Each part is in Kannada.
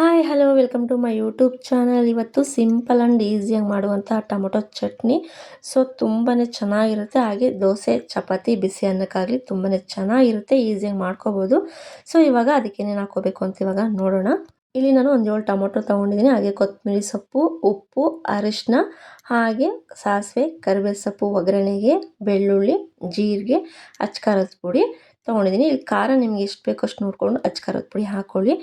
Hi hello welcome to my YouTube channel ಇವತ್ತು ಸಿಂಪಲ್ ಆ್ಯಂಡ್ ಈಸಿಯಾಗಿ ಮಾಡುವಂಥ ಟೊಮೊಟೊ ಚಟ್ನಿ. ಸೊ ತುಂಬಾ ಚೆನ್ನಾಗಿರುತ್ತೆ. ಹಾಗೆ ದೋಸೆ, ಚಪಾತಿ, ಬಿಸಿ ಅನ್ನಕ್ಕಾಗಲಿ ತುಂಬಾ ಚೆನ್ನಾಗಿರುತ್ತೆ. ಈಸಿಯಾಗಿ ಮಾಡ್ಕೋಬೋದು. ಸೊ ಇವಾಗ ಅದಕ್ಕೆ ಏನೇನು ಹಾಕೋಬೇಕು ಅಂತ ಇವಾಗ ನೋಡೋಣ. ಇಲ್ಲಿ ನಾನು ಒಂದು ಏಳು ಟೊಮೊಟೊ ತೊಗೊಂಡಿದ್ದೀನಿ. ಹಾಗೆ ಕೊತ್ತಂಬರಿ ಸೊಪ್ಪು, ಉಪ್ಪು ಅರಿಶಿನ ಹಾಗೆ ಸಾಸಿವೆ ಕರಿಬೇವು ಸೊಪ್ಪು, ಒಗ್ಗರಣೆಗೆ, ಬೆಳ್ಳುಳ್ಳಿ, ಜೀರಿಗೆ ಅಚ್ಕಾರದ ಪುಡಿ ತೊಗೊಂಡಿದ್ದೀನಿ. ಇಲ್ಲಿ ಖಾರ ನಿಮ್ಗೆ ಎಷ್ಟು ಬೇಕೋ ಅಷ್ಟು ನೋಡಿಕೊಂಡು ಅಚ್ಕಾರದ ಪುಡಿ ಹಾಕ್ಕೊಳ್ಳಿ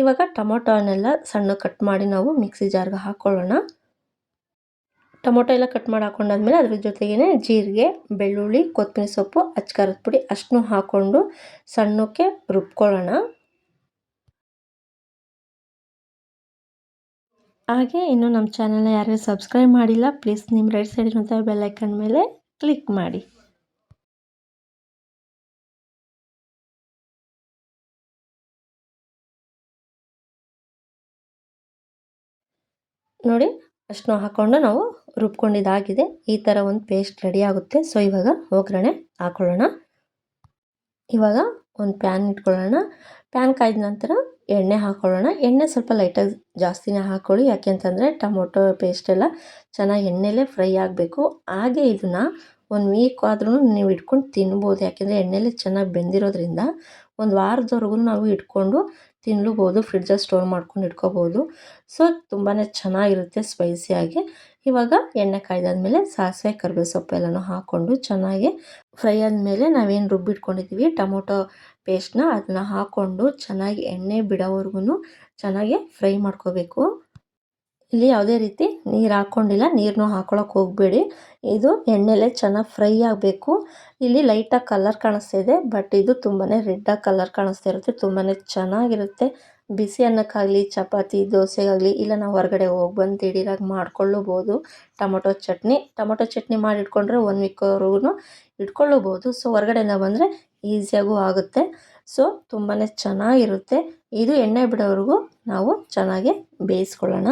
ಇವಾಗ ಟೊಮೊಟೊನೆಲ್ಲ ಸಣ್ಣ ಕಟ್ ಮಾಡಿ ನಾವು ಮಿಕ್ಸಿ ಜಾರ್ಗೆ ಹಾಕ್ಕೊಳ್ಳೋಣ ಟೊಮೊಟೊ ಎಲ್ಲ ಕಟ್ ಮಾಡಿ ಹಾಕೊಂಡಾದ್ಮೇಲೆ ಅದ್ರ ಜೊತೆಗೇ ಜೀರಿಗೆ, ಬೆಳ್ಳುಳ್ಳಿ ಕೊತ್ತಂಬರಿ ಸೊಪ್ಪು ಅಚ್ಕಾರದ ಪುಡಿ ಅಷ್ಟನ್ನು ಹಾಕ್ಕೊಂಡು ಸಣ್ಣಕ್ಕೆ ರುಬ್ಕೊಳ್ಳೋಣ. ಹಾಗೆ ಇನ್ನು ನಮ್ಮ ಚಾನಲ್ನ ಯಾರ್ಯಾರು ಸಬ್ಸ್ಕ್ರೈಬ್ ಮಾಡಿಲ್ಲ ಪ್ಲೀಸ್ ನಿಮ್ಮ ರೈಟ್ ಸೈಡಿರುವಂಥ ಬೆಲ್ಲೈಕನ್ ಮೇಲೆ ಕ್ಲಿಕ್ ಮಾಡಿ. ನೋಡಿ, ಅಷ್ಟು ಹಾಕ್ಕೊಂಡು ನಾವು ರುಬ್ಕೊಂಡಿದ್ದಾಗಿದೆ. ಈ ಥರ ಒಂದು ಪೇಸ್ಟ್ ರೆಡಿ ಆಗುತ್ತೆ. ಸೊ ಇವಾಗ ಒಗ್ಗರಣೆ ಹಾಕೊಳ್ಳೋಣ. ಇವಾಗ ಒಂದು ಪ್ಯಾನ್ ಇಟ್ಕೊಳ್ಳೋಣ. ಪ್ಯಾನ್ ಕಾಯ್ದ ನಂತರ ಎಣ್ಣೆ ಹಾಕ್ಕೊಳ್ಳೋಣ ಎಣ್ಣೆ ಸ್ವಲ್ಪ ಲೈಟಾಗಿ ಜಾಸ್ತಿನೇ ಹಾಕ್ಕೊಳ್ಳಿ ಯಾಕೆಂತಂದರೆ ಟೊಮೊಟೊ ಪೇಸ್ಟ್ ಎಲ್ಲ ಚೆನ್ನಾಗಿ ಎಣ್ಣೆಲೇ ಫ್ರೈ ಆಗಬೇಕು. ಹಾಗೆ ಇದನ್ನು ಒಂದು ವೀಕ್ ಆದ್ರೂ ನೀವು ಇಟ್ಕೊಂಡು ತಿನ್ಬೋದು. ಯಾಕೆಂದರೆ ಎಣ್ಣೆಲಿ ಚೆನ್ನಾಗಿ ಬೆಂದಿರೋದ್ರಿಂದ ಒಂದು ವಾರದವರೆಗೂ ನಾವು ಇಟ್ಕೊಂಡು ತಿನ್ಲೂಬೋದು. ಫ್ರಿಡ್ಜಲ್ಲಿ ಸ್ಟೋರ್ ಮಾಡ್ಕೊಂಡು ಇಟ್ಕೋಬೋದು. ಸೊ ತುಂಬಾ ಚೆನ್ನಾಗಿರುತ್ತೆ ಸ್ಪೈಸಿಯಾಗಿ ಇವಾಗ ಎಣ್ಣೆ ಕಾಯ್ದಾದ್ಮೇಲೆ ಸಾಸಿವೆ ಕರಿಬೇವು ಸೊಪ್ಪು ಎಲ್ಲನೂ ಹಾಕ್ಕೊಂಡು ಚೆನ್ನಾಗಿ ಫ್ರೈ ಆದಮೇಲೆ ನಾವೇನು ರುಬ್ಬಿಟ್ಕೊಂಡಿದ್ದೀವಿ, ಟೊಮೊಟೊ ಪೇಸ್ಟ್ನ ಅದನ್ನ ಹಾಕ್ಕೊಂಡು ಚೆನ್ನಾಗಿ ಎಣ್ಣೆ ಬಿಡೋವರೆಗೂ ಚೆನ್ನಾಗಿ ಫ್ರೈ ಮಾಡ್ಕೋಬೇಕು. ಇಲ್ಲಿ ಯಾವುದೇ ರೀತಿ ನೀರು ಹಾಕ್ಕೊಂಡಿಲ್ಲ ನೀರನ್ನು ಹಾಕ್ಕೊಳಕ್ಕೆ ಹೋಗಬೇಡಿ. ಇದು ಎಣ್ಣೆಲೆ ಚೆನ್ನಾಗಿ ಫ್ರೈ ಆಗಬೇಕು. ಇಲ್ಲಿ ಲೈಟಾಗಿ ಕಲರ್ ಕಾಣಿಸ್ತಾ ಇದೆ ಬಟ್ ಇದು ತುಂಬಾ ರೆಡ್ಡಾಗಿ ಕಲರ್ ಕಾಣಿಸ್ತಾ ಇರುತ್ತೆ ತುಂಬಾ ಚೆನ್ನಾಗಿರುತ್ತೆ. ಬಿಸಿ ಅನ್ನಕ್ಕಾಗಲಿ, ಚಪಾತಿ, ದೋಸೆಗಾಗಲಿ, ಇಲ್ಲ ನಾವು ಹೊರಗಡೆ ಹೋಗಿ ಬಂದು ದಿಢೀರಾಗಿ ಮಾಡ್ಕೊಳ್ಳಬೋದು. ಟೊಮೊಟೊ ಚಟ್ನಿ ಟೊಮೊಟೊ ಚಟ್ನಿ ಮಾಡಿ ಇಟ್ಕೊಂಡ್ರೆ ಒನ್ ವೀಕ್ವರೆಗೂ ಇಟ್ಕೊಳ್ಳಬೋದು. ಸೊ ಹೊರಗಡೆಯಿಂದ ಬಂದರೆ ಈಸಿಯಾಗೂ ಆಗುತ್ತೆ. ಸೊ ತುಂಬಾ ಚೆನ್ನಾಗಿರುತ್ತೆ. ಇದು ಎಣ್ಣೆ ಬಿಡೋವರೆಗೂ ನಾವು ಚೆನ್ನಾಗಿ ಬೇಯಿಸ್ಕೊಳ್ಳೋಣ.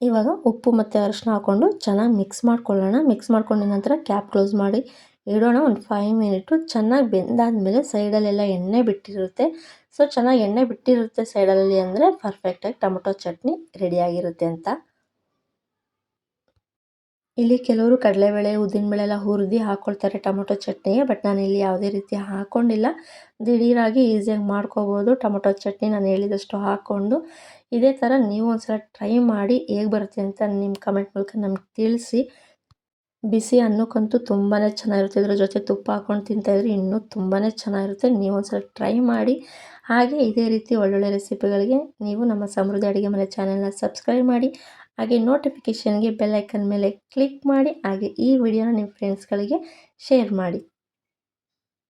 ಇವಾಗ ಉಪ್ಪು ಮತ್ತು ಅರಿಶಿನ ಹಾಕ್ಕೊಂಡು ಚೆನ್ನಾಗಿ ಮಿಕ್ಸ್ ಮಾಡ್ಕೊಳ್ಳೋಣ. ಮಿಕ್ಸ್ ಮಾಡ್ಕೊಂಡ ನಂತರ ಕ್ಯಾಪ್ ಕ್ಲೋಸ್ ಮಾಡಿ ಇಡೋಣ ಒಂದು ಫೈವ್ ಮಿನಿಟು ಚೆನ್ನಾಗಿ ಬೆಂದಾದಮೇಲೆ ಸೈಡಲ್ಲೆಲ್ಲ ಎಣ್ಣೆ ಬಿಟ್ಟಿರುತ್ತೆ. ಸೊ ಚೆನ್ನಾಗಿ ಎಣ್ಣೆ ಬಿಟ್ಟಿರುತ್ತೆ ಸೈಡಲ್ಲಿ ಅಂದರೆ ಪರ್ಫೆಕ್ಟಾಗಿ ಟೊಮೊಟೊ ಚಟ್ನಿ ರೆಡಿಯಾಗಿರುತ್ತೆ ಅಂತ. ಇಲ್ಲಿ ಕೆಲವರು ಕಡಲೆಬೇಳೆ, ಉದ್ದಿನಬೇಳೆ ಎಲ್ಲ ಹುರಿದು ಹಾಕ್ಕೊಳ್ತಾರೆ ಟೊಮೊಟೊ ಚಟ್ನಿಗೆ ಬಟ್ ನಾನು ಇಲ್ಲಿ ಯಾವುದೇ ರೀತಿ ಹಾಕ್ಕೊಂಡಿಲ್ಲ ದಿಢೀರಾಗಿ ಈಸಿಯಾಗಿ ಮಾಡ್ಕೋಬೋದು. ಟೊಮೊಟೊ ಚಟ್ನಿ ನಾನು ಹೇಳಿದಷ್ಟು ಹಾಕ್ಕೊಂಡು. ಇದೇ ಥರ ನೀವು ಒಂದು ಸಲ ಟ್ರೈ ಮಾಡಿ ಹೇಗೆ ಬರುತ್ತೆ ಅಂತ ನಿಮ್ಮ ಕಮೆಂಟ್ ಮೂಲಕ ನಮ್ಗೆ ತಿಳಿಸಿ. ಬಿಸಿ ಅನ್ನಕ್ಕಂತೂ ತುಂಬಾ ಚೆನ್ನಾಗಿರುತ್ತೆ. ಇದ್ರ ಜೊತೆ ತುಪ್ಪ ಹಾಕ್ಕೊಂಡು ತಿಂತಾಯಿದ್ರೆ ಇನ್ನೂ ತುಂಬಾ ಚೆನ್ನಾಗಿರುತ್ತೆ. ನೀವು ಒಂದ್ಸಲ ಟ್ರೈ ಮಾಡಿ. ಹಾಗೆ ಇದೇ ರೀತಿ ಒಳ್ಳೊಳ್ಳೆ ರೆಸಿಪಿಗಳಿಗೆ ನೀವು ನಮ್ಮ ಸಮೃದ್ಧಿ ಅಡುಗೆ ಮನೆ ಚಾನೆಲ್ನ ಸಬ್ಸ್ಕ್ರೈಬ್ ಮಾಡಿ. ಹಾಗೆ ನೋಟಿಫಿಕೇಷನ್ಗೆ ಬೆಲ್ಲೈಕನ್ ಮೇಲೆ ಕ್ಲಿಕ್ ಮಾಡಿ. ಹಾಗೆ ಈ ವಿಡಿಯೋನ ನಿಮ್ಮ ಫ್ರೆಂಡ್ಸ್ಗಳಿಗೆ ಶೇರ್ ಮಾಡಿ.